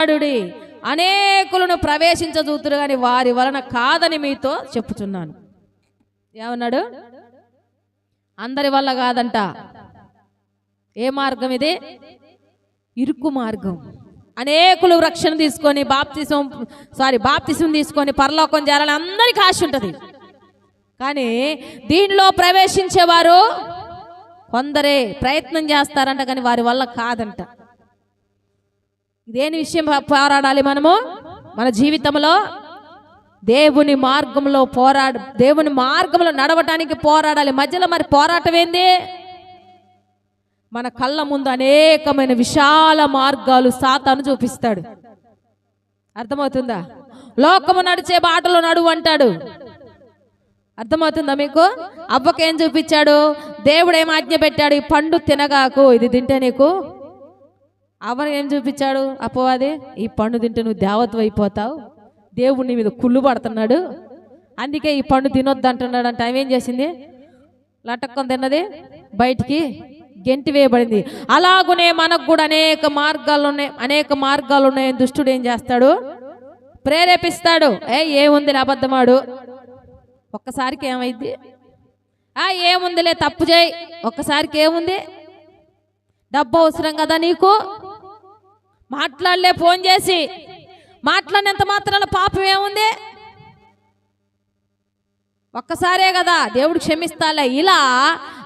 కుమారుడి అనేకులను ప్రవేశించదూతురు కానీ వారి వలన కాదని మీతో చెప్పుచున్నాను. ఏమన్నాడు? అందరి వల్ల కాదంట. ఏ మార్గం ఇది? ఇరుకు మార్గం. అనేకులు రక్షణ తీసుకొని బాప్తిసం సారీ బాప్తిసం తీసుకొని పరలోకం చేరాలని అందరికీ ఆశ ఉంటుంది. కానీ దీనిలో ప్రవేశించేవారు కొందరే ప్రయత్నం చేస్తారంట కానీ వారి వల్ల కాదంట. దేని విషయం పోరాడాలి మనము? మన జీవితంలో? దేవుని మార్గంలో పోరాడు దేవుని మార్గంలో నడవటానికి పోరాడాలి. మధ్యలో మరి పోరాటం ఏంది? మన కళ్ళ ముందు అనేకమైన విశాల మార్గాలు సాతాను చూపిస్తాడు. అర్థమవుతుందా? లోకము నడిచే బాటలో నడువు అంటాడు. అర్థమవుతుందా మీకు? అవ్వకేం చూపించాడు? దేవుడు ఏం ఆజ్ఞ పెట్టాడు? ఈ పండు తినగాకు. ఇది తింటే నీకు అవను ఏం చూపించాడు? అపవాది ఈ పండు తింటే నువ్వు దేవత అయిపోతావు. దేవుడిని మీద కుళ్ళు పడుతున్నాడు. అందుకే ఈ పండు తినొద్దు అంటున్నాడు అంటే. ఆమె ఏం చేసింది? లటక్కం తిన్నది బయటికి. గెంటి వేయబడింది. అలాగునే మనకు కూడా అనేక మార్గాలు ఉన్నాయి. అనేక మార్గాలు ఉన్నాయని దుష్టుడు ఏం చేస్తాడు? ప్రేరేపిస్తాడు. ఏ ఏముంది అబద్ధమాడు ఒక్కసారికి ఏమైంది? ఆ ఏముందిలే తప్పు చేయి. ఒక్కసారికి ఏముంది? డబ్బు అవసరం కదా నీకు? మాట్లాడలే ఫోన్ చేసి. మాట్లాడినంత మాత్రాన పాపం ఏముంది? ఒక్కసారే కదా దేవుడు క్షమిస్తాలే. ఇలా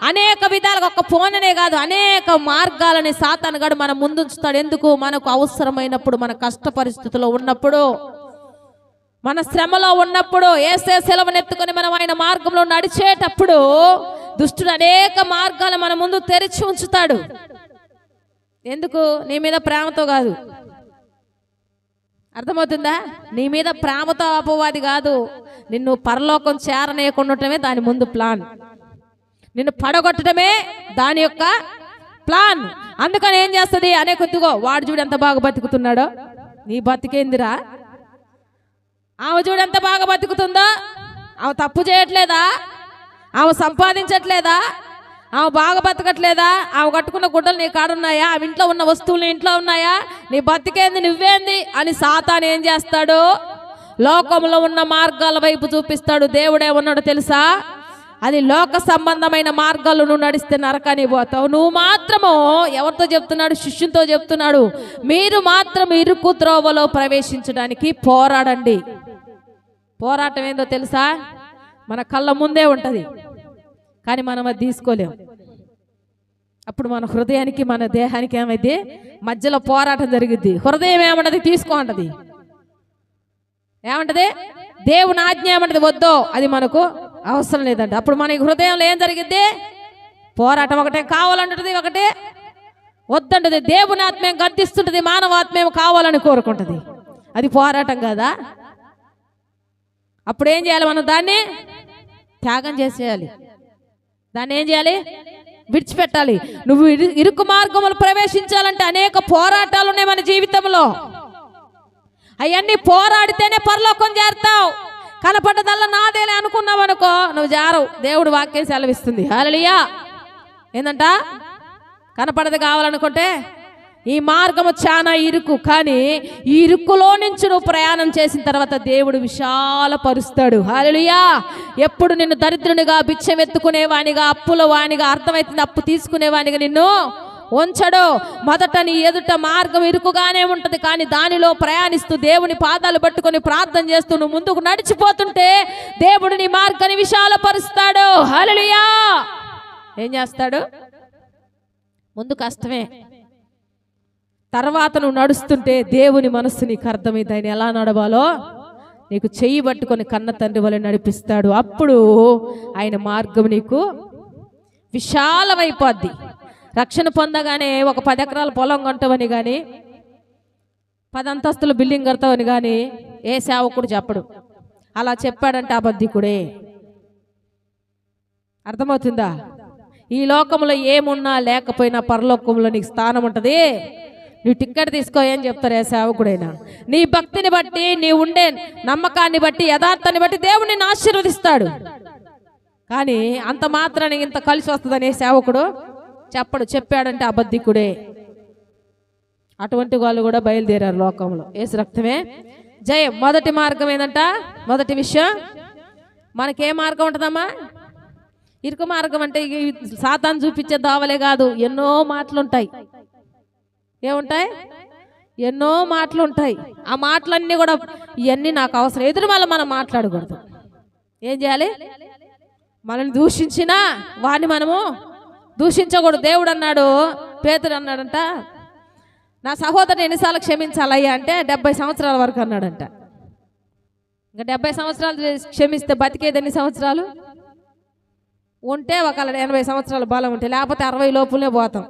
అనేక విధాలుగా ఒక్క ఫోన్ అనే కాదు అనేక మార్గాలని సాతానుగాడు మన ముందుంచుతాడు. ఎందుకు? మనకు అవసరమైనప్పుడు మన కష్ట పరిస్థితిలో ఉన్నప్పుడు మన శ్రమలో ఉన్నప్పుడు ఏసే సెలవునెత్తుకొని మనం ఆయన మార్గంలో నడిచేటప్పుడు దుష్టుడు అనేక మార్గాలు మన ముందు తెరిచి ఉంచుతాడు. ఎందుకు? నీ మీద ప్రేమతో కాదు. అర్థమవుతుందా? నీ మీద ప్రేమతో అపవాది కాదు. నిన్ను పరలోకం చేరనేయకుండటమే దాని ముందు ప్లాన్. నిన్ను పడగొట్టడమే దాని యొక్క ప్లాన్. అందుకని ఏం చేస్తుంది? అనే కొద్దిగో వాడు చూడు ఎంత బాగా బతుకుతున్నాడో. నీ బతికేందిరా? ఆమె చూడు ఎంత బాగా బతుకుతుందో. ఆమె తప్పు చేయట్లేదా? ఆమె సంపాదించట్లేదా? ఆమె బాగా బతకట్లేదా? ఆమె కట్టుకున్న గుడ్డలు నీ కాడున్నాయా ఆమె ఇంట్లో ఉన్న వస్తువులు నీ ఇంట్లో ఉన్నాయా? నీ బతికేంది నువ్వేంది? అని సాతాను ఏం చేస్తాడు? లోకంలో ఉన్న మార్గాల వైపు చూపిస్తాడు. దేవుడే ఉన్నాడు తెలుసా? అది లోక సంబంధమైన మార్గాలు నువ్వు నడిస్తే నరకాని పోతావు. నువ్వు మాత్రము ఎవరితో చెప్తున్నాడు? శిష్యునితో చెప్తున్నాడు. మీరు మాత్రం ఇరుకు త్రోవలో ప్రవేశించడానికి పోరాడండి. పోరాటం ఏందో తెలుసా? మన కళ్ళ ముందే ఉంటుంది. కానీ మనం అది తీసుకోలేం. అప్పుడు మన హృదయానికి మన దేహానికి ఏమైంది? మధ్యలో పోరాటం జరిగింది హృదయం ఏమంటది తీసుకో అంటది. ఏమంటది? దేవుని ఆజ్ఞ ఏమంటది? వద్దో. అది మనకు అవసరం లేదండి అప్పుడు మన హృదయంలో ఏం జరిగింది పోరాటం ఒకటే కావాలంటది ఒకటే. వద్దంటది. దేవుని ఆత్మేం గద్దిస్తుంటది? మానవాత్మ్యం కావాలని కోరుకుంటది. అది పోరాటం కదా? అప్పుడు ఏం చేయాలి మనం దాన్ని? త్యాగం చేసేయాలి. దాన్ని ఏం చేయాలి? విడిచిపెట్టాలి. నువ్వు ఇరుకు మార్గములు ప్రవేశించాలంటే అనేక పోరాటాలు ఉన్నాయి మన జీవితంలో. అవన్నీ పోరాడితేనే పరలోకం చేరుతావు. కనపడ్డదల్లా నాదేలే అనుకున్నావు అనుకో నువ్వు జారవు. దేవుడు వాక్యం సెలవిస్తుంది. హాలలియా ఏందంట? కనపడదు కావాలనుకుంటే ఈ మార్గము చాలా ఇరుకు కానీ ఈ ఇరుకులో నుంచి నువ్వు ప్రయాణం చేసిన తర్వాత దేవుడు విశాలపరుస్తాడు. హాలలుయా ఎప్పుడు నిన్ను దరిద్రునిగా బిచ్చం ఎత్తుకునేవానిగా అప్పుల వానిగా అర్థమవుతుంది అప్పు తీసుకునేవానిగా నిన్ను ఉంచడు. మొదట నీ ఎదుట మార్గం ఇరుకుగానే ఉంటుంది కానీ దానిలో ప్రయాణిస్తూ దేవుని పాదాలు పట్టుకొని ప్రార్థన చేస్తూ నువ్వు ముందుకు నడిచిపోతుంటే దేవుడు నీ మార్గాన్ని విశాలపరుస్తాడు. హల్లెలూయా! ఏం చేస్తాడు? ముందు కష్టమే. తర్వాత నువ్వు నడుస్తుంటే దేవుని మనస్సు నీకు అర్థమైంది. ఆయన ఎలా నడవాలో? నీకు చెయ్యి పట్టుకొని కన్న తండ్రి వల్ల నడిపిస్తాడు. అప్పుడు ఆయన మార్గం నీకు విశాలమైపోద్ది. రక్షణ పొందగానే ఒక పది ఎకరాల పొలం కొంటావని కానీ పది అంతస్తుల బిల్డింగ్ కడతావని కానీ ఏ సేవకుడు చెప్పడు. అలా చెప్పాడంటే అబద్ధికుడే. అర్థమవుతుందా? ఈ లోకంలో ఏమున్నా లేకపోయినా పరలోకంలో నీకు స్థానం ఉంటుంది. నువ్వు టిక్కెట్ తీసుకో ఏం చెప్తారు ఏ సేవకుడైనా. నీ భక్తిని బట్టి నీ ఉండే నమ్మకాన్ని బట్టి యథార్థాన్ని బట్టి దేవుడిని ఆశీర్వదిస్తాడు. కానీ అంత మాత్రాన్ని ఇంత కలిసి వస్తుందని సేవకుడు చెప్పడు. చెప్పాడంటే అబద్ధికుడే. అటువంటి వాళ్ళు కూడా బయలుదేరారు లోకంలో. ఏసు రక్తమే జయం. మొదటి మార్గం ఏంటంట మొదటి విషయం. మనకే మార్గం ఉంటుందమ్మా? ఇరుకు మార్గం అంటే ఇక సాతాను చూపించే దావలే కాదు. ఎన్నో మాటలుంటాయి. ఏముంటాయి? ఎన్నో మాటలు ఉంటాయి ఆ మాటలన్నీ కూడా ఇవన్నీ నాకు అవసరం. ఎదురు మళ్ళీ మనం మాట్లాడకూడదు. ఏం చేయాలి? మనల్ని దూషించినా వాడిని మనము దూషించకూడదు. దేవుడు అన్నాడు పేతుడు అన్నాడంట నా సహోదరుని ఎన్నిసార్లు క్షమించాలయ్యా అంటే డెబ్బై సంవత్సరాల వరకు అన్నాడంట. ఇంకా డెబ్బై సంవత్సరాలు క్షమిస్తే బతికేది ఎన్ని సంవత్సరాలు? ఉంటే ఒకళ్ళ ఎనభై సంవత్సరాల బలం ఉంటే లేకపోతే అరవై లోపులే పోతాం.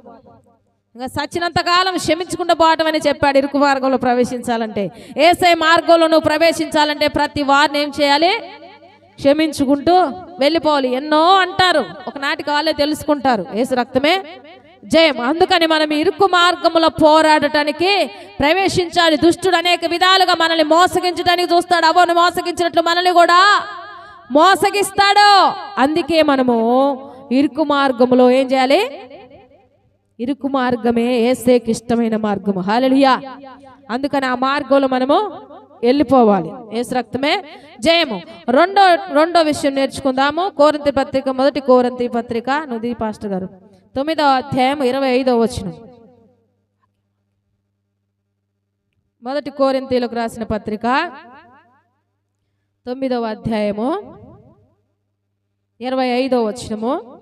ఇంకా సచ్చినంత కాలం క్షమించుకుంటూ పోవటం అని చెప్పాడు ఇరుకు మార్గంలో ప్రవేశించాలంటే. ఏసై మార్గంలో నువ్వు ప్రవేశించాలంటే ప్రతి వారిని ఏం చేయాలి? క్షమించుకుంటూ వెళ్ళిపోవాలి. ఎన్నో అంటారు. ఒకనాటికి వాళ్ళే తెలుసుకుంటారు. ఏసు రక్తమే జయం. అందుకని మనం ఇరుకు మార్గంలో పోరాడటానికి ప్రవేశించాలి. దుష్టుడు అనేక విధాలుగా మనల్ని మోసగించడానికి చూస్తాడు. అవను మోసగించినట్లు మనల్ని కూడా మోసగిస్తాడు. అందుకే మనము ఇరుకు మార్గములో ఏం చేయాలి? ఇరుకు మార్గమే ఏసేకి ఇష్టమైన మార్గము. హాలలియా అందుకని ఆ మార్గంలో మనము వెళ్ళిపోవాలి. ఏసు రక్తమే జయము. రెండో రెండో విషయం నేర్చుకుందాము. కోరంతి పత్రిక మొదటి కోరంతి పత్రిక నుది పాస్టర్ గారు. తొమ్మిదవ అధ్యాయం ఇరవై ఐదవ వచ్చిన మొదటి కోరింతీలకు రాసిన పత్రిక తొమ్మిదవ అధ్యాయము ఇరవై ఐదవ వచ్చినము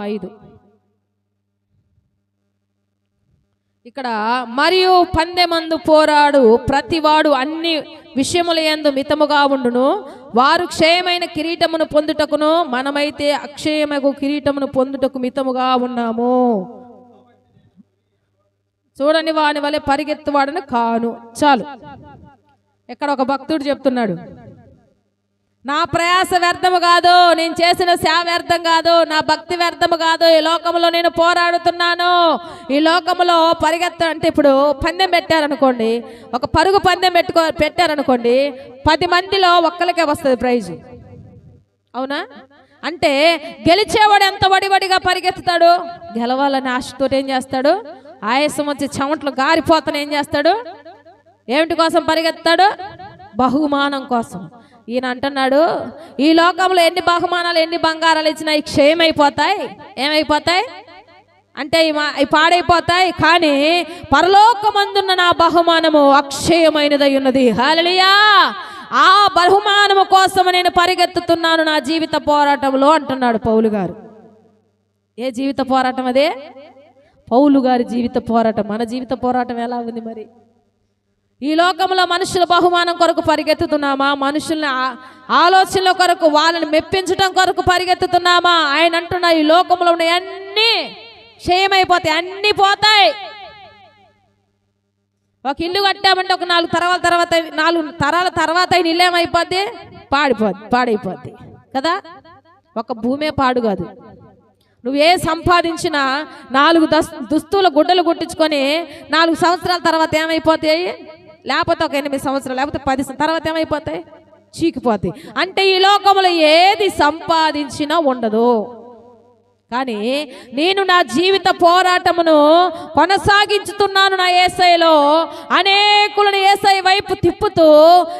ఐదు. ఇక్కడ మరియు పందెమందు పోరాడు ప్రతివాడు అన్ని విషయముల ఎందు మితముగా ఉండును. వారు క్షయమైన కిరీటమును పొందుటకును మనమైతే అక్షయమగు కిరీటమును పొందుటకు మితముగా ఉన్నాము. చూడని వాని వలె పరిగెత్తువాడని కాను. చాలు. ఇక్కడ ఒక భక్తుడు చెప్తున్నాడు. నా ప్రయాస వ్యర్థము కాదు నేను చేసిన సేవ వ్యర్థం కాదు నా భక్తి వ్యర్థము కాదు. ఈ లోకంలో నేను పోరాడుతున్నాను. ఈ లోకంలో పరిగెత్త అంటే ఇప్పుడు పందెం పెట్టారనుకోండి ఒక పరుగు పందెం పెట్టుకో పెట్టారనుకోండి పది మందిలో ఒక్కరికే వస్తుంది ప్రైజ్. అవునా? అంటే గెలిచేవాడు ఎంత వడివడిగా పరిగెత్తుతాడు? గెలవాలని ఆశతో ఏం చేస్తాడు? ఆయాసం వచ్చి చెమట్లు గారిపోతాను ఏం చేస్తాడు? ఏమిటి కోసం పరిగెత్తాడు బహుమానం కోసం. ఈయన అంటున్నాడు ఈ లోకంలో ఎన్ని బహుమానాలు ఎన్ని బంగారాలు ఇచ్చినా ఈ క్షయమైపోతాయి. ఏమైపోతాయి? అంటే ఈ మా- పాడైపోతాయి. కానీ పరలోకమందున్న నా బహుమానము అక్షయమైనదై ఉన్నది హల్లెలూయా! ఆ బహుమానము కోసం నేను పరిగెత్తుతున్నాను నా జీవిత పోరాటంలో అంటున్నాడు పౌలు గారు. ఏ జీవిత పోరాటం అదే? పౌలు గారి జీవిత పోరాటం. మన జీవిత పోరాటం ఎలా ఉంది మరి? ఈ లోకంలో మనుషుల బహుమానం కొరకు పరిగెత్తుతున్నామా? మనుషుల్ని ఆలోచనల కొరకు వాళ్ళని మెప్పించడం కొరకు పరిగెత్తుతున్నామా? ఆయన అంటున్న ఈ లోకంలో ఉన్న అన్ని క్షయమైపోతాయి అన్ని పోతాయి. ఒక ఇల్లు కట్టామంటే ఒక నాలుగు తరాల తర్వాత నాలుగు తరాల తర్వాత అయిన ఇల్లు ఏమైపోద్ది? పాడిపోద్ది పాడైపోద్ది. కదా? ఒక భూమే పాడు కాదు. నువ్వు ఏ సంపాదించినా నాలుగు దస్ దుస్తుల గుడ్డలు కుట్టించుకొని నాలుగు సంవత్సరాల తర్వాత ఏమైపోతాయి? లేకపోతే ఒక ఎనిమిది సంవత్సరాలు లేకపోతే పది తర్వాత ఏమైపోతాయి? చీకిపోతాయి. అంటే ఈ లోకంలో ఏది సంపాదించినా ఉండదు. కానీ నేను నా జీవిత పోరాటమును కొనసాగించుతున్నాను నా ఏసైలో. అనేకులను ఏసై వైపు తిప్పుతూ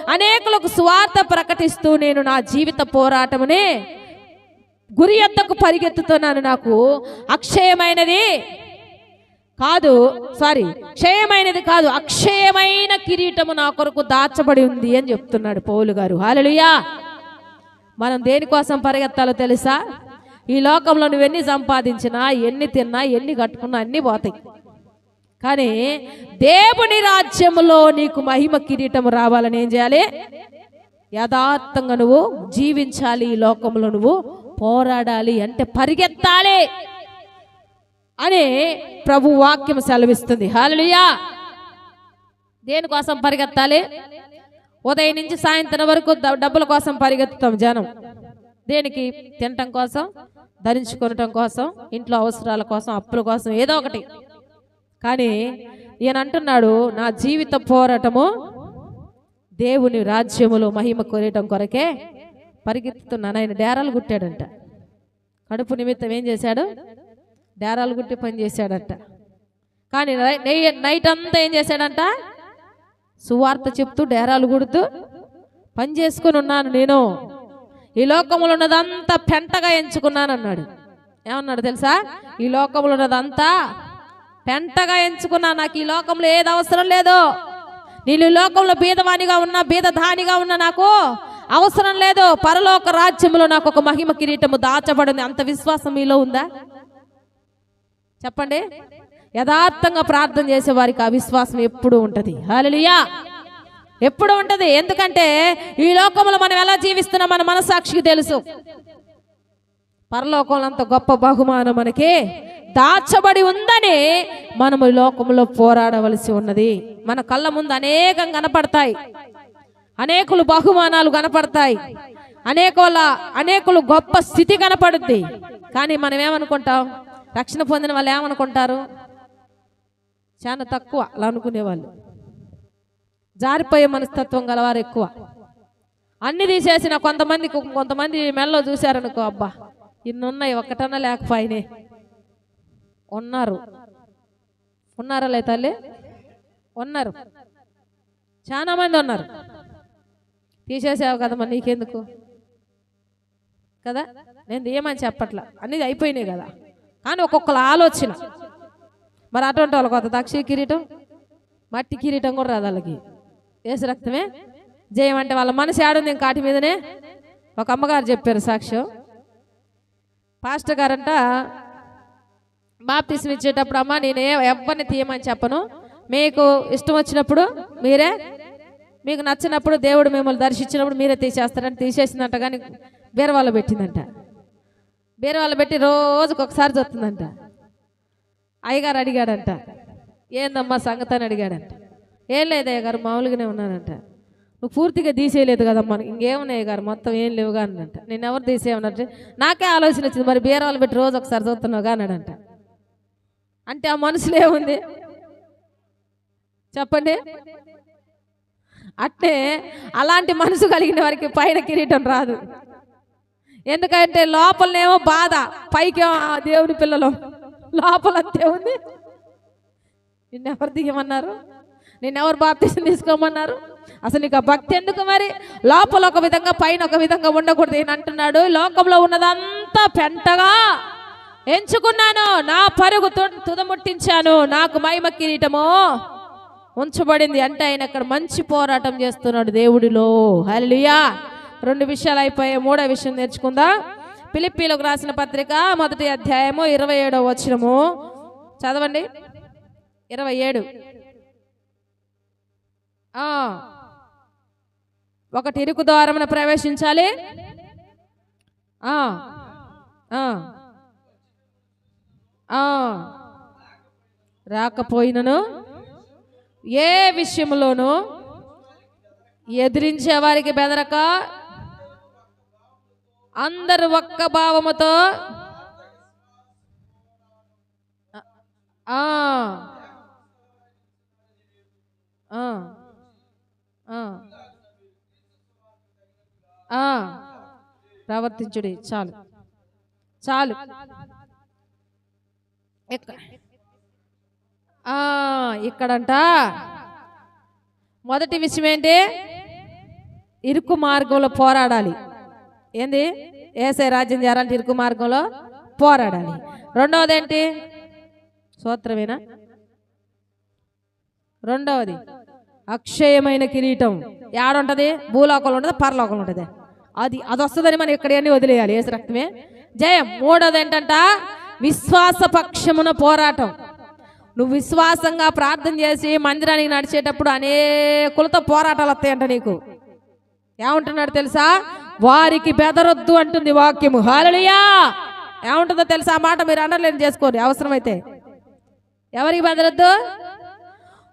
అనేకులకు స్వార్థ ప్రకటిస్తూ నేను నా జీవిత పోరాటముని గురి ఎద్దకు పరిగెత్తుతున్నాను నాకు. అక్షయమైనది కాదు సారీ క్షయమైనది కాదు అక్షయమైన కిరీటము నా కొరకు దాచబడి ఉంది అని చెప్తున్నాడు పౌలు గారు. హాలలుయా మనం దేనికోసం పరిగెత్తాలో తెలుసా? ఈ లోకంలో నువ్వు ఎన్ని సంపాదించినా ఎన్ని తిన్నా ఎన్ని కట్టుకున్నా అన్నీ పోతాయి. కానీ దేవుని రాజ్యంలో నీకు మహిమ కిరీటం రావాలని ఏం చేయాలి? యథార్థంగా నువ్వు జీవించాలి ఈ లోకంలో నువ్వు పోరాడాలి అంటే పరిగెత్తాలి. అని ప్రభు వాక్యం సెలవిస్తుంది. హాలుయా దేనికోసం పరిగెత్తాలి? ఉదయం నుంచి సాయంత్రం వరకు డబ్బుల కోసం పరిగెత్తుతాం జనం. దేనికి? తినటం కోసం ధరించుకోవటం కోసం ఇంట్లో అవసరాల కోసం అప్పుల కోసం ఏదో ఒకటి. కానీ ఈయన అంటున్నాడు నా జీవిత పోరాటము దేవుని రాజ్యములో మహిమ కోరేయటం కొరకే పరిగెత్తుతున్నాను. ఆయన డేరాలు కుట్టాడంట కడుపు నిమిత్తం ఏం చేశాడు? డేరాలు గుట్టి పని చేశాడంట. కానీ నై- నైట్ అంతా ఏం చేశాడంట? సువార్త చెప్తూ డేరాలు గుడుతూ పని చేసుకుని ఉన్నాను నేను. ఈ లోకములు ఉన్నదంతా పెంటగా ఎంచుకున్నాను అన్నాడు. ఏమన్నాడు తెలుసా? ఈ లోకములు ఉన్నదంతా పెంటగా ఎంచుకున్నా నాకు ఈ లోకంలో ఏది అవసరం లేదు నేను ఈ లోకంలో బీదవానిగా ఉన్నా బీదధానిగా ఉన్నా నాకు అవసరం లేదు పరలోక రాజ్యంలో నాకు ఒక మహిమ కిరీటము దాచబడింది. అంత విశ్వాసం మీలో ఉందా? చెప్పండి. యథార్థంగా ప్రార్థన చేసే వారికి ఆ విశ్వాసం ఎప్పుడు ఉంటది. హల్లెలూయా. ఎప్పుడు ఉంటది. ఎందుకంటే ఈ లోకంలో మనం ఎలా జీవిస్తున్నాం మన మనసాక్షికి తెలుసు. పరలోకంలో అంత గొప్ప బహుమానం మనకి దాచబడి ఉందని మనము ఈ లోకంలో పోరాడవలసి ఉన్నది. మన కళ్ళ ముందు అనేకం కనపడతాయి. అనేకులు బహుమానాలు కనపడతాయి. అనేకుల అనేకులు గొప్ప స్థితి కనపడుద్ది. కానీ మనం ఏమనుకుంటాం రక్షణ పొందిన వాళ్ళు ఏమనుకుంటారు? చాలా తక్కువ. అలా అనుకునేవాళ్ళు. జారిపోయే మనస్తత్వం గలవారు ఎక్కువ. అన్ని తీసేసిన కొంతమంది కొంతమంది మెల్లో చూశారనుకో అబ్బా ఇన్నున్నాయి ఒక్కటన్నా లేకపోయినే. ఉన్నారు. ఉన్నారా లే తల్లి? ఉన్నారు. చాలా మంది ఉన్నారు. తీసేసావు కదమ్మా నీకెందుకు? కదా? నేను ఏమని చెప్పట్లా. అన్నీ అయిపోయినాయి కదా. కానీ ఒక్కొక్కల ఆలోచన. మరి అటువంటి వాళ్ళకి కొత్త దక్ష కిరీటం? మట్టి కిరీటం కూడా రాదు వాళ్ళకి. వేసి రక్తమే? జయం అంటే వాళ్ళ మనసు ఏడుంది ఇంకా కాటి మీదనే? ఒక అమ్మగారు చెప్పారు సాక్ష్యం. పాస్టర్ గారంట బాప్తిసం ఇచ్చేటప్పుడు అమ్మ నేను ఏ ఎవరిని తీయమని చెప్పను. మీకు ఇష్టం వచ్చినప్పుడు మీరే మీకు నచ్చినప్పుడు దేవుడు మిమ్మల్ని దర్శించినప్పుడు మీరే తీసేస్తారని తీసేసిందంట కానీ బీరవాళ్ళు పెట్టిందంట. బీరవాళ్ళు పెట్టి రోజుకు ఒకసారి చూస్తుందంట. అయ్యగారు అడిగాడంట. ఏందమ్మా సంగతి అని అడిగాడంట. ఏం లేదు అయ్యగారు మామూలుగానే ఉన్నానంట నువ్వు పూర్తిగా తీసేయలేదు కదమ్మా ఇంకేమున్నాయి గారు మొత్తం ఏం లేవుగా అన్నంట నేను ఎవరు తీసేయమన్నట్టు నాకే ఆలోచన వచ్చింది మరి బీరవాళ్ళు పెట్టి రోజు ఒకసారి చూస్తున్నావుగా అన్నాడంట. అంటే ఆ మనసులో ఏముంది? చెప్పండి. అట్టే అలాంటి మనసు కలిగిన వారికి పైన కిరీటం రాదు. ఎందుకంటే లోపలనేమో బాధ. పైకి ఆ దేవుని పిల్లలు. లోపల అంతే ఉంది. నిన్నెవరు దిగమన్నారు? నిన్నెవరు బాప్తీసం తీసుకోమన్నారు? అసలు నీకు ఆ భక్తి ఎందుకు మరి? లోపల ఒక విధంగా పైన ఒక విధంగా ఉండకూడదు ఈయన అంటున్నాడు. లోకంలో ఉన్నదంతా పెంటగా ఎంచుకున్నాను. నా పరుగు తు- తుదముట్టించాను. నాకు మహిమ కిరీటము ఉంచబడింది. అంటే ఆయన అక్కడ మంచి పోరాటం చేస్తున్నాడు దేవుడిలో. హల్లెలూయా. రెండు విషయాలు అయిపోయాయి. మూడో విషయం నేర్చుకుందా. పిలిపిలకు రాసిన పత్రిక మొదటి అధ్యాయము ఇరవై ఏడవ వచ్చినము చదవండి. ఇరవై ఏడు. ఒకటి ఇరుకు ద్వారమున ప్రవేశించాలి. రాకపోయినను ఏ విషయంలోనూ ఎదిరించే వారికి బెదరక అందరు ఒక్క భావముతో ఆ. ఆ. ప్రవర్తించుడి చాలు చాలు ఆ, ఇక్కడంట మొదటి విషయం ఏంటి ఇరుకు మార్గంలో పోరాడాలి ఏంది? ఏసై రాజ్యం చేయాలంటే ఇరుకు మార్గంలో పోరాడాలి. రెండవది ఏంటి సూత్రమేనా రెండవది అక్షయమైన కిరీటం. ఏడుంటది భూలోకంలో ఉంటుంది పరలోకంలో ఉంటుంది. అది అది వస్తుందని మనం ఇక్కడన్నీ వదిలేయాలి. ఏసు రక్తమే. జయం. మూడోది ఏంటంట విశ్వాస పక్షమున పోరాటం. నువ్వు విశ్వాసంగా ప్రార్థన చేసి మందిరానికి నడిచేటప్పుడు అనేకులతో పోరాటాలు వస్తాయంట నీకు. ఏమంటున్నాడు తెలుసా? వారికి బెదరొద్దు అంటుంది వాక్యము. హాలలియా ఏముంటుందో తెలుసా? ఆ మాట మీరు అండర్లైన్ చేసుకోండి. అవసరమైతే. ఎవరికి బెదరొద్దు?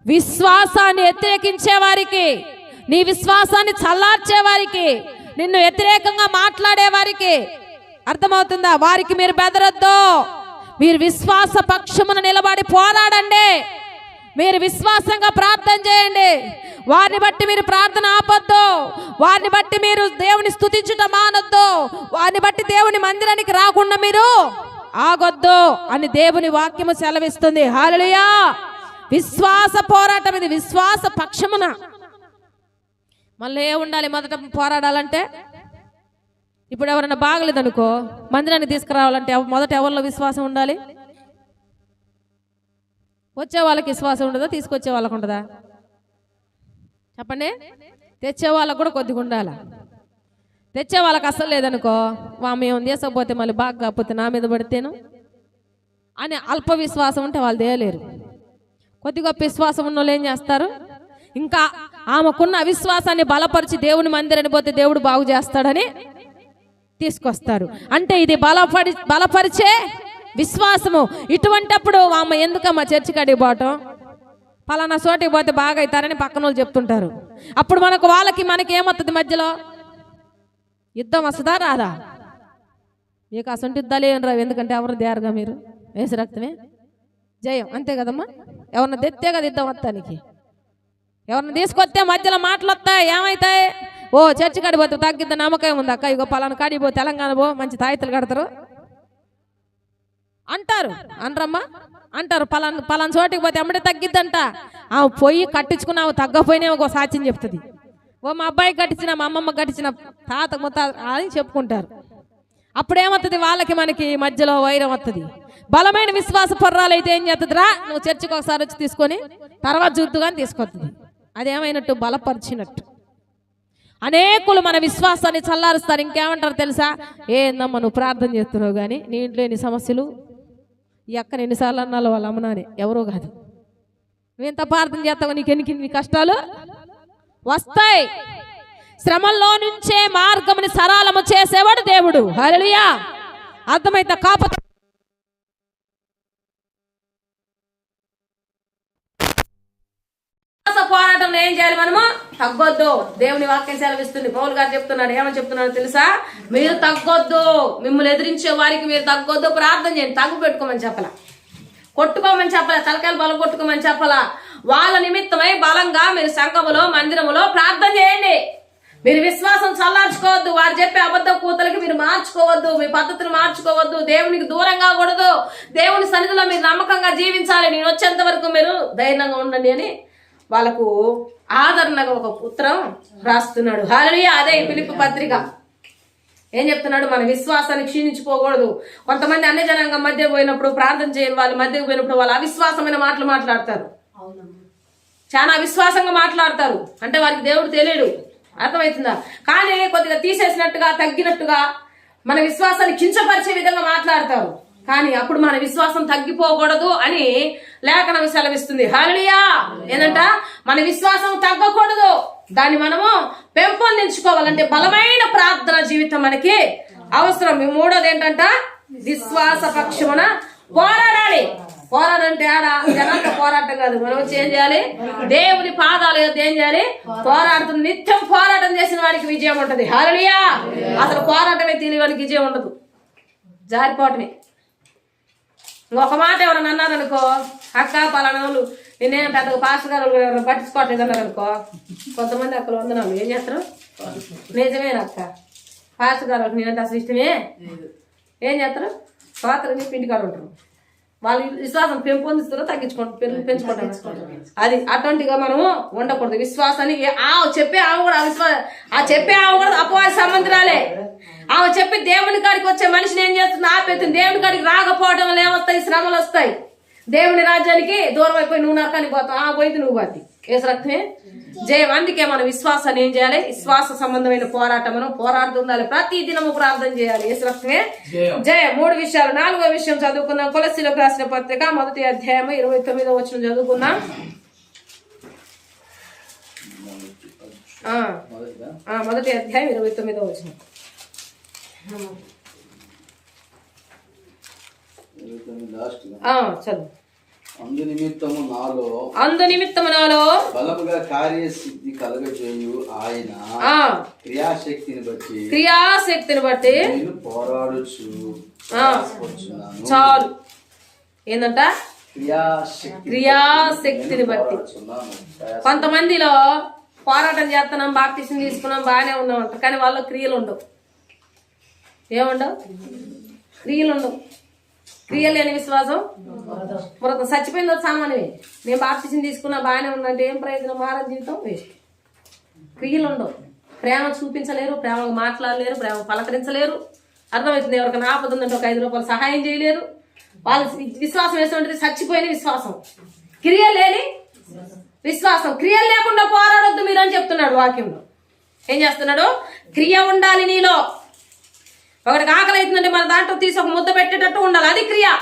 విశ్వాసాన్ని వ్యతిరేకించే వారికి. నీ విశ్వాసాన్ని చల్లార్చే వారికి. నిన్ను వ్యతిరేకంగా మాట్లాడే వారికి. అర్థమవుతుందా? వారికి మీరు బెదరొద్దు. మీరు విశ్వాస పక్షమున నిలబడి పోరాడండి. మీరు విశ్వాసంగా ప్రార్థన చేయండి. వారిని బట్టి మీరు ప్రార్థన ఆపొద్దు. వారిని బట్టి మీరు దేవుని స్థుతించుట మానొద్దు. వారిని బట్టి దేవుని మందిరానికి రాకుండా మీరు ఆగొద్దు అని దేవుని వాక్యము సెలవిస్తుంది. హాలలుయా విశ్వాస పోరాటం ఇది. విశ్వాస పక్షమున మళ్ళీ ఏ ఉండాలి? మొదట పోరాడాలంటే ఇప్పుడు ఎవరైనా బాగలేదనుకో మందిరానికి తీసుకురావాలంటే మొదట ఎవరిలో విశ్వాసం ఉండాలి? వచ్చే వాళ్ళకి విశ్వాసం ఉండదా? తీసుకొచ్చే వాళ్ళకు ఉండదా? చెప్పండి. తెచ్చే వాళ్ళకు కూడా కొద్దిగా ఉండాలి? తెచ్చే వాళ్ళకి అసలు లేదనుకో వా మేము చేసకపోతే మళ్ళీ బాగా కాకపోతే నా మీద పడితేను? అని అల్ప విశ్వాసం ఉంటే వాళ్ళు తేయలేరు. కొద్ది గొప్ప విశ్వాసం ఉన్న వాళ్ళు ఏం చేస్తారు? ఇంకా ఆమెకున్న అవిశ్వాసాన్ని బలపరిచి దేవుని మందిరాన్ని పోతే దేవుడు బాగు చేస్తాడని తీసుకొస్తారు. అంటే ఇది బలపడి బలపరిచే విశ్వాసము. ఇటువంటప్పుడు ఆమె ఎందుకమ్మా చర్చి కాడికి పోవటం? పలానా చోటికి పోతే బాగా అవుతారని పక్కన వాళ్ళు చెప్తుంటారు. అప్పుడు మనకు వాళ్ళకి మనకి ఏమవుతుంది మధ్యలో? యుద్ధం వస్తుందా రాదా? మీకు అసంటి యుద్ధాలు ఏం రావు. ఎందుకంటే ఎవరు దేరగా మీరు? వేసి రక్తమే? జయం. అంతే కదమ్మా? ఎవరిని తెత్తే కదా యుద్ధం వస్తానికి ఎవరిని తీసుకొస్తే మధ్యలో మాటలు వస్తాయి ఏమవుతాయి ఓ చర్చి కాడిపోతే తగ్గిద్ద నమ్మకం ఉంది అక్క ఇగో పలానా కాడిపో తెలంగాణ పో మంచి తాయితలు కడతారు. అంటారు. అనరమ్మా? అంటారు. పలానా పలానా చోటికి పోతే ఎమ్మడే తగ్గిద్దంట. ఆ పొయ్యి కట్టించుకున్నావు తగ్గపోయినా ఒక సాక్ష్యం చెప్తుంది. ఓ మా అబ్బాయి కట్టించిన మా అమ్మమ్మ కట్టించిన తాత ముత్త అని చెప్పుకుంటారు. అప్పుడేమవుతుంది? వాళ్ళకి మనకి మధ్యలో వైరం వస్తుంది బలమైన విశ్వాస పర్రాలు అయితే ఏం చేస్తుందిరా నువ్వు చర్చికి ఒకసారి వచ్చి తీసుకొని తర్వాత చూద్దుగాని తీసుకొస్తుంది అదేమైనట్టు బలపరిచినట్టు. అనేకులు మన విశ్వాసాన్ని చల్లారుస్తారు. ఇంకేమంటారు తెలుసా? ఏందమ్మా నువ్వు ప్రార్థన చేస్తున్నావు కానీ నీ ఇంట్లో ఎన్ని సమస్యలు? ఈ అక్కని ఎన్నిసార్లు అన్నాలో వాళ్ళ అమ్మనాని ఎవరో కాదు. నువ్వెంత ప్రార్థన చేస్తావు నీకు ఎన్ని నీ కష్టాలు? వస్తాయి. శ్రమల్లో నుంచే మార్గముని సరళము చేసేవాడు దేవుడు. హరళియా అర్థమైతే కాపత పోరాటంలో ఏం చేయాలి మనము? తగ్గొద్దు. దేవుని వాక్యం సెలవిస్తుంది. పౌల్ గారు చెప్తున్నాడు. ఏమని చెప్తున్నాడు తెలుసా? మీరు తగ్గొద్దు. మిమ్మల్ని ఎదిరించే వారికి మీరు తగ్గొద్దు. ప్రార్థన చేయండి. తగ్గు పెట్టుకోమని చెప్పలా. కొట్టుకోమని చెప్పలా. తలకాయలు బలం కొట్టుకోమని చెప్పలా. వాళ్ళ నిమిత్తమై బలంగా మీరు సంఘములో మందిరములో ప్రార్థన చేయండి. మీరు విశ్వాసం చల్లార్చుకోవద్దు. వారు చెప్పే అబద్ధ కూతలకి మీరు మార్చుకోవద్దు. మీ పద్ధతిని మార్చుకోవద్దు. దేవునికి దూరంగా కూడదు. దేవుని సన్నిధిలో మీరు నమ్మకంగా జీవించాలి. నేను వచ్చేంత వరకు మీరు ధైర్యంగా ఉండండి అని వాళ్ళకు ఆదరణగా ఒక ఉత్తరం రాస్తున్నాడు. హాలలియా అదే పిలుపు పత్రిక. ఏం చెప్తున్నాడు? మన విశ్వాసాన్ని క్షీణించిపోకూడదు. కొంతమంది అన్ని జనాంగం మధ్య పోయినప్పుడు ప్రార్థన చేయని వాళ్ళ మధ్యకు పోయినప్పుడు వాళ్ళు అవిశ్వాసమైన మాటలు మాట్లాడతారు. చాలా అవిశ్వాసంగా మాట్లాడతారు. అంటే వారికి దేవుడు తెలియడు. అర్థమవుతుందా? కానీ కొద్దిగా తీసేసినట్టుగా తగ్గినట్టుగా మన విశ్వాసాన్ని కించపరిచే విధంగా మాట్లాడతారు. కానీ అప్పుడు మన విశ్వాసం తగ్గిపోకూడదు అని లేఖనం సెలవిస్తుంది. హలియా ఏంటంట మన విశ్వాసం తగ్గకూడదు. దాన్ని మనము పెంపొందించుకోవాలంటే బలమైన ప్రార్థన జీవితం మనకి అవసరం. మూడోది ఏంటంట? విశ్వాస పక్షమున పోరాడాలి. పోరాడంటే ఆడ జనాలతో పోరాటం కాదు. మనం వచ్చి ఏం చేయాలి? దేవుని పాదాలు ఏం చేయాలి? పోరాడుతుంది. నిత్యం పోరాటం చేసిన వాడికి విజయం ఉంటది. హరళియా అసలు పోరాటమే తెలియని వాడికి విజయం ఉండదు. జారిపోవటమే. ఒక మాట ఎవరైనా అన్నారనుకో అక్క పలానా వాళ్ళు నేనేం పెద్దగా పాస్టర్ గారు ఎవరైనా పట్టించుకోవట్లేదు అన్నారు అనుకో కొంతమంది అక్కడ వందనాలు. ఏం చేస్తారు? నిజమేనా అక్క. పాస్టర్ గారు నేనంటే అసలు ఇష్టమే? ఏం చేస్తారు? పాత్ర చెప్పి ఇంటికాడ ఉంటారు. వాళ్ళు విశ్వాసం పెంపొందిస్తారో తగ్గించుకుంటారు పెంచుకుంటారు అది అటువంటిగా మనము ఉండకూడదు. విశ్వాసాన్ని ఆ చెప్పే ఆమె కూడా విశ్వాస ఆ చెప్పే ఆమె కూడా అపవాద సంబంధరాలే. ఆమె చెప్పి దేవుని కాడికి వచ్చే మనిషిని ఏం చేస్తుంది? ఆపేస్తుంది. దేవుని కాడికి రాకపోవడం వల్ల ఏమొస్తాయి? శ్రమలు వస్తాయి దేవుని రాజ్యానికి దూరం అయిపోయి నువ్వు నరకానికి పోతావు. ఆ పోయింది నువ్వు పోతి. ఏసు రక్తమే. జయం. అందుకే మన విశ్వాసాన్ని ఏం చేయాలి? విశ్వాస సంబంధమైన పోరాటం మనం పోరాడుతుండాలి. ప్రతి దినము ప్రార్థన చేయాలి. ఏసు రక్తమే. జయ. మూడు విషయాలు. నాలుగో విషయం చదువుకుందాం. కొలసిలకు రాసిన పత్రిక మొదటి అధ్యాయం ఇరవై తొమ్మిదో వచ్చిన ఆ, మొదటి అధ్యాయం ఇరవై తొమ్మిదో వచ్చిన లాస్ట్ ఆ, చదువు. అందు నిమిత్తము నాలో అందు నిమిత్తము నాలో బలముగా కార్యసిద్ధి కలగజేయు ఆయన క్రియాశక్తిని బట్టి క్రియాశక్తిని బట్టి నేను పోరాడుచు చాలు. ఏందంట? క్రియాశక్తి క్రియాశక్తిని బట్టి. కొంతమందిలో పోరాటం చేస్తున్నాం బాప్టిషన్ తీసుకున్నాం బాగానే ఉన్నాం అంట కానీ వాళ్ళ క్రియలు ఉండవు. ఏముండవు? క్రియలు ఉండవు. క్రియలేని విశ్వాసం? మరొక చచ్చిపోయిందో సామాన్యమే. నేను బాప్తిజం తీసుకున్నా బాగానే ఉందంటే ఏం ప్రయోజనం? మారని జీవితం వేస్ట్. క్రియలు ఉండవు. ప్రేమ చూపించలేరు ప్రేమకు మాట్లాడలేరు ప్రేమ పలకరించలేరు. అర్థమవుతుంది ఎవరికైనా ఆపద ఉందంటే ఒక ఐదు రూపాయలు సహాయం చేయలేరు. వాళ్ళు విశ్వాసం వేస్తుంటే చచ్చిపోయిన విశ్వాసం. క్రియ లేని విశ్వాసం. క్రియలు లేకుండా పోరాడొద్దు మీరు అని చెప్తున్నాడు వాక్యంలో. ఏం చేస్తున్నాడు? క్రియ ఉండాలి నీలో. ఒకటికి ఆకలి అవుతుందంటే మన దాంట్లో తీసి ఒక ముద్ద పెట్టేటట్టు ఉండాలి. అది క్రియ.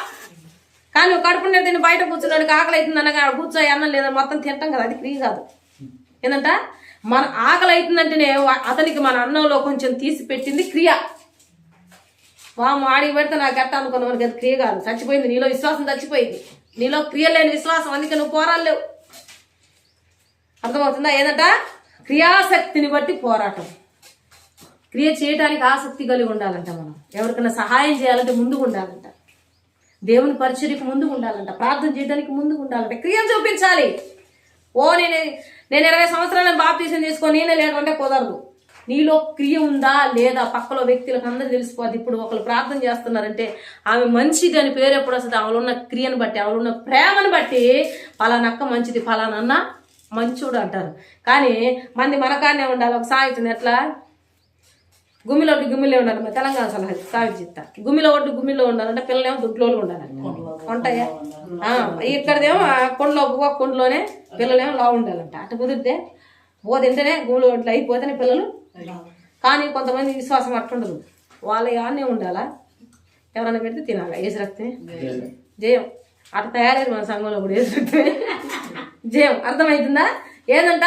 కానీ నువ్వు కడుపు నిండా తిని బయట కూర్చున్నాడు ఆకలి అవుతుంది కూర్చోయి అన్నం లేదా మొత్తం తింటాం కదా. అది క్రియ కాదు. ఏంటంట మన ఆకలి అవుతుందంటేనే అతనికి మన అన్నంలో కొంచెం తీసి పెట్టింది క్రియ. వాము ఆడికి పెడితే నాకు ఎట్ట అనుకున్న మనకి అది క్రియ కాదు. చచ్చిపోయింది. నీలో విశ్వాసం చచ్చిపోయింది. నీలో క్రియ లేని విశ్వాసం. అందుకే నువ్వు పోరాలేవు అర్థమవుతుందా? ఏదంట? క్రియాశక్తిని బట్టి పోరాటం. క్రియ చేయడానికి ఆసక్తి కలిగి ఉండాలంట మనం. ఎవరికైనా సహాయం చేయాలంటే ముందుకు ఉండాలంట. దేవుని పరిచర్యకు ముందుకు ఉండాలంట. ప్రార్థన చేయడానికి ముందుకు ఉండాలంట. క్రియను చూపించాలి. ఓ నేను నేను ఇరవై సంవత్సరాలను బాప్తీసం తీసుకొని నేనే లేకుంటే కుదరదు. నీలో క్రియ ఉందా లేదా పక్కలో వ్యక్తులకు అందరూ తెలిసిపోద్ది ఇప్పుడు ఒకరు ప్రార్థన చేస్తున్నారంటే ఆమె మంచిది అని పేరు ఎప్పుడు వస్తుంది? ఆమెలో ఉన్న క్రియను బట్టి ఆమెలో ఉన్న ప్రేమను బట్టి పలానక్క మంచిది పలానన్న మంచోడు అంటారు. కానీ మంది మనకానే ఉండాలి. ఒక సాగుతుంది ఎట్లా? గుమ్మిలో ఒడ్డు గుమ్మిలో ఉండాలి. మా తెలంగాణ సలహా సాగు చెప్తా గుమ్మిలో ఒడ్డు గుమ్మిలో ఉండాలంటే పిల్లలేమో దుడ్లోలు ఉండాలి ఉంటాయా? ఇక్కడదేమో ఆ కొండలో ఒక కొండలోనే పిల్లలేమో లావు ఉండాలంట. అటు కుదిరితే ఓ తింటేనే గుమ్మిలో ఒడ్లు అయిపోతేనే పిల్లలు కానీ కొంతమంది విశ్వాసం అట్టుండదు వాళ్ళ ఆనే ఉండాలా? ఎవరైనా పెడితే తినాలా. ఏసు రక్తమే జయం. అట్లా తయారైంది మన సంఘంలో కూడా ఏసు రక్తమే జయం. అర్థమవుతుందా ఏందంట?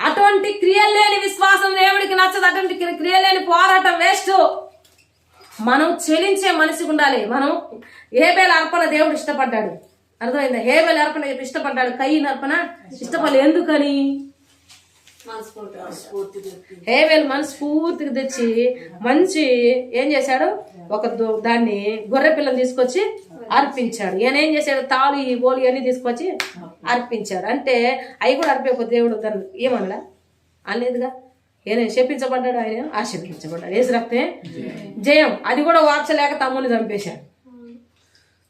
అటువంటి క్రియలు లేని విశ్వాసం దేవుడికి నచ్చదు. అటువంటి క్రి- క్రియలు లేని పోరాటం వేస్ట్. మనం చెలించే మనిషికి ఉండాలి. మనం హేబేల అర్పణ దేవుడు ఇష్టపడ్డాడు. అర్థమైందా? హేబేల అర్పణ ఇష్టపడ్డాడు. కయ్యి అర్పణ ఇష్టపడలేదు ఎందుకని? హేబేల్ మనస్ఫూర్తిగా తెచ్చి మంచి ఏం చేశాడు? ఒక దాన్ని గొర్రె పిల్లని తీసుకొచ్చి అర్పించాడు. ఈయన ఏం చేశాడు? తాళు ఈ బోలి అన్ని తీసుకొచ్చి అర్పించాడు. అంటే అవి కూడా అర్పేపోతే దేవుడు దాన్ని ఏమనడా అనలేదుగా? ఈయన శపించబడ్డాడు ఆయన ఆశీర్వదించబడ్డాడు. ఏసు రక్తమే జయం. అది కూడా వార్చలేక తమ్ముని చంపేశాడు.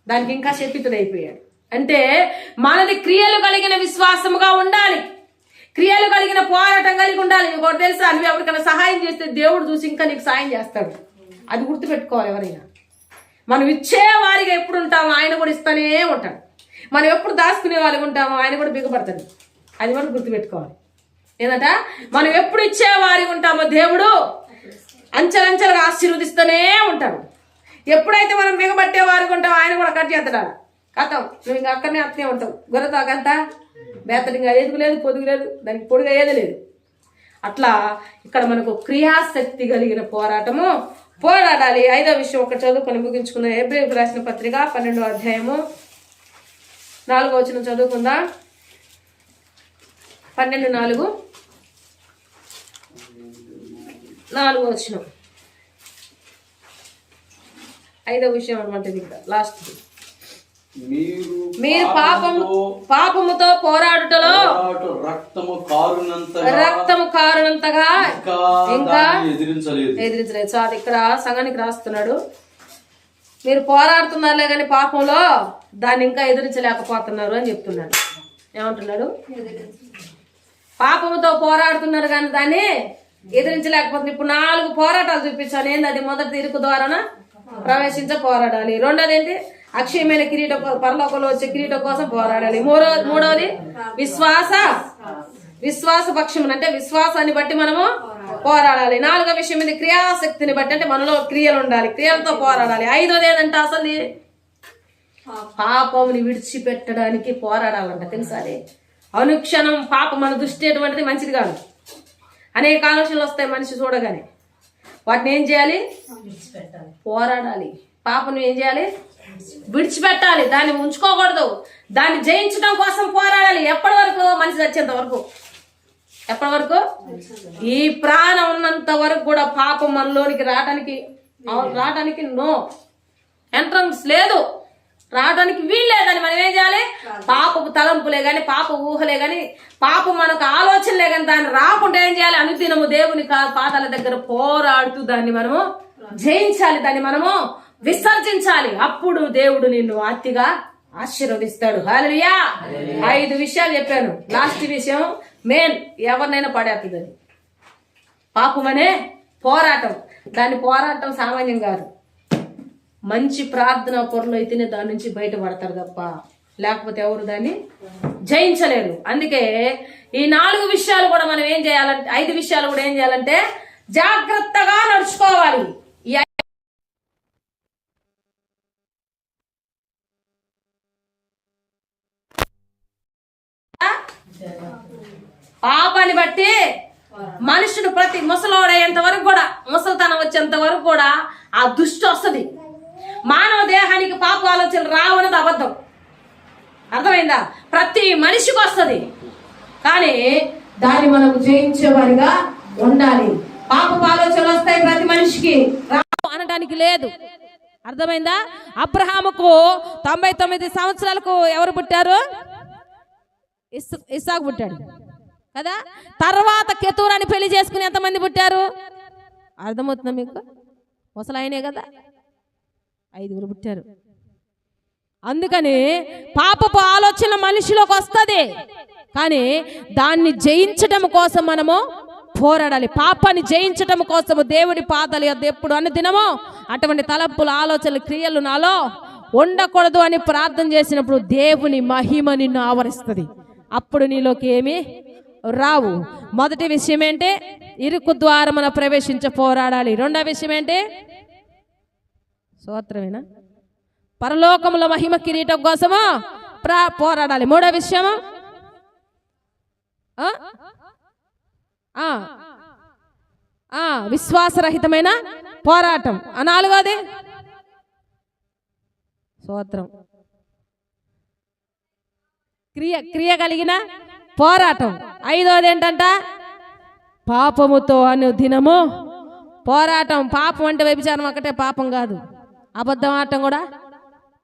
దానికి ఇంకా శపితుడైపోయాడు. అంటే మనది క్రియలు కలిగిన విశ్వాసముగా ఉండాలి. క్రియలు కలిగిన పోరాటం కలిగి ఉండాలి. నీకు ఒకటి తెలుసా? నువ్వు ఎవరికైనా సహాయం చేస్తే దేవుడు చూసి ఇంకా నీకు సాయం చేస్తాడు. అది గుర్తుపెట్టుకోవాలి ఎవరైనా. మనం ఇచ్చేవారిగా ఎప్పుడు ఉంటామో ఆయన కూడా ఇస్తానే ఉంటాడు. మనం ఎప్పుడు దాచుకునే వాళ్ళగా ఉంటామో ఆయన కూడా బిగపడతాడు. అది మనం గుర్తుపెట్టుకోవాలి. ఏంటంట మనం ఎప్పుడు ఇచ్చేవారి ఉంటామో దేవుడు అంచెలంచెలుగా ఆశీర్వదిస్తూనే ఉంటాడు. ఎప్పుడైతే మనం బిగబట్టే వారికి ఉంటామో ఆయన కూడా కట్ చేస్తాడు కథం. నువ్వు ఇంకా అక్కడనే అత్తనే ఉంటావు. గొర్రెతాకంతా బేతడిగా ఎదుగు లేదు పొదుగు లేదు దానికి పొడిగా ఏది లేదు. అట్లా ఇక్కడ మనకు క్రియాశక్తి కలిగిన పోరాటము పోరాడాలి. ఐదో విషయం ఒకటి చదువుకొని ముగించుకుందాం. ఏప్రిల్ రాసిన పత్రిక పన్నెండో అధ్యాయము నాలుగో వచ్చిన చదువుకుందా. పన్నెండు నాలుగు. నాలుగో వచ్చిన ఐదో విషయం అనమాట ఇది. లాస్ట్. మీరు పాపము పాపముతో పోరాడుటలో పోరాడు రక్తము కారునంతగా రక్తము కారణంతగా ఇంకా ఎదిరించలేదు. ఎదిరించలేదు. సో అది ఇక్కడ సంఘానికి రాస్తున్నాడు. మీరు పోరాడుతున్నారులే కానీ పాపంలో దాన్ని ఇంకా ఎదిరించలేకపోతున్నారు అని చెప్తున్నాడు. ఏమంటున్నాడు? పాపముతో పోరాడుతున్నారు కానీ దాన్ని ఎదిరించలేకపోతుంది ఇప్పుడు నాలుగు పోరాటాలు చూపించాను. ఏంది అది? మొదటి ఇరుకు ద్వారాన? ప్రవేశించ పోరాడాలి. రెండోది ఏంటి? అక్షయమైన కిరీట పరలోకంలో వచ్చే కిరీటం కోసం పోరాడాలి. మూడో మూడోది విశ్వాస. విశ్వాస పక్షం అంటే విశ్వాసాన్ని బట్టి మనము పోరాడాలి. నాలుగో విషయం ఇది క్రియాశక్తిని బట్టి అంటే మనలో క్రియలు ఉండాలి. క్రియలతో పోరాడాలి. ఐదోది ఏంటంటే అసలు? పాపముని విడిచిపెట్టడానికి పోరాడాలంట తెలుసా అనుక్షణం పాపం మన దృష్టి ఎటువంటిది? మంచిది కాదు. అనేక ఆలోచనలు వస్తాయి మనిషి చూడగానే. వాటిని ఏం చేయాలి? పోరాడాలి. పాపను ఏం చేయాలి? విడిచిపెట్టాలి. దాన్ని ఉంచుకోకూడదు. దాన్ని జయించడం కోసం పోరాడాలి. ఎప్పటి వరకు మనిషి చచ్చేంత వరకు? ఎప్పటి వరకు? ఈ ప్రాణం ఉన్నంత వరకు కూడా పాపం మనలోనికి రావటానికి రావటానికి నో ఎంట్రన్స్ లేదు. రావడానికి వీల్లేదని మనం ఏం చేయాలి? పాపపు తలంపులే గాని పాప ఊహలే గాని పాప మనకు ఆలోచనలే గాని దాన్ని రాకుండా ఏం చేయాలి? అనుదినము దేవుని పాదాల దగ్గర పోరాడుతూ దాన్ని మనము జయించాలి. దాన్ని మనము విసర్జించాలి. అప్పుడు దేవుడు నిన్ను అతిగా ఆశీర్వదిస్తాడు. హల్లెలూయా. ఐదు విషయాలు చెప్పాను. లాస్ట్ విషయం మెయిన్ ఎవరినైనా పడేస్తుంది అది పాపం అనే పోరాటం. దాని పోరాటం సామాన్యం కాదు. మంచి ప్రార్థన పొరలు అయితేనే దాని నుంచి బయటపడతారు తప్ప లేకపోతే ఎవరు దాన్ని జయించలేరు. అందుకే ఈ నాలుగు విషయాలు కూడా మనం ఏం చేయాలంటే ఐదు విషయాలు కూడా ఏం చేయాలంటే జాగ్రత్తగా నడుచుకోవాలి ఈ ఐ- పాపాన్ని బట్టి మనుషుడు ప్రతి ముసలోడయ్యేంత వరకు కూడా ముసలితనం వచ్చేంత వరకు కూడా ఆ దుష్టి వస్తుంది. మానవ దేహానికి పాప ఆలోచనలు రావన్నది అబద్ధం. అర్థమైందా? ప్రతి మనిషికి వస్తుంది. కానీ దాన్ని మనం జయించేవారిగా ఉండాలి. పాప ఆలోచనలు వస్తాయి ప్రతి మనిషికి. రావు అనడానికి లేదు. అర్థమైందా? అబ్రహాముకు తొంభై తొమ్మిది సంవత్సరాలకు ఎవరు పుట్టారు? ఇస్ ఇస్సాకు పుట్టాడు. కదా? తర్వాత కెతూరాని పెళ్ళి చేసుకుని ఎంతమంది పుట్టారు? అర్థమవుతుందా మీకు? ముసలాయనే కదా? ఐదుగురు పుట్టారు. అందుకని పాపపు ఆలోచన మనిషిలోకి వస్తుంది. కానీ దాన్ని జయించటం కోసం మనము పోరాడాలి. పాపాన్ని జయించటం కోసము దేవుడి పాదాలు ఎప్పుడు అన్ని దినమో అటువంటి తలపుల ఆలోచనలు క్రియలు నాలో ఉండకూడదు అని ప్రార్థన చేసినప్పుడు దేవుని మహిమ నిన్ను ఆవరిస్తుంది. అప్పుడు నీలోకి ఏమి రావు. మొదటి విషయం ఏంటే? ఇరుకు ద్వారమున ప్రవేశించ పోరాడాలి. రెండో విషయం ఏంటే? సూత్రమేనా? పరలోకముల మహిమ కిరీటం కోసము ప్రా పోరాడాలి. మూడో విషయము విశ్వాసరహితమైన పోరాటం. ఆ నాలుగోది సూత్రం. క్రియ క్రియ కలిగిన పోరాటం. ఐదోది ఏంటంట పాపముతో అను దినము పోరాటం పాపం అంటే వ్యభిచారం ఒకటే పాపం కాదు. అబద్ధం ఆడటం కూడా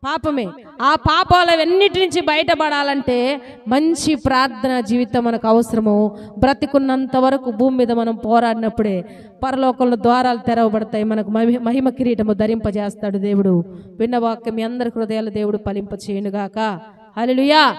పాపమే. ఆ పాపాలవన్నిటి నుంచి బయటపడాలంటే మంచి ప్రార్థన జీవితం మనకు అవసరము. బ్రతికున్నంత వరకు భూమి మీద మనం పోరాడినప్పుడే పరలోకంలో ద్వారాలు తెరవబడతాయి. మనకు మహి- మహిమ కిరీటము ధరింపజేస్తాడు దేవుడు. విన్న వాక్యం మీ అందరి హృదయాలు దేవుడు ఫలింప చేయనుగాక హల్లెలూయా.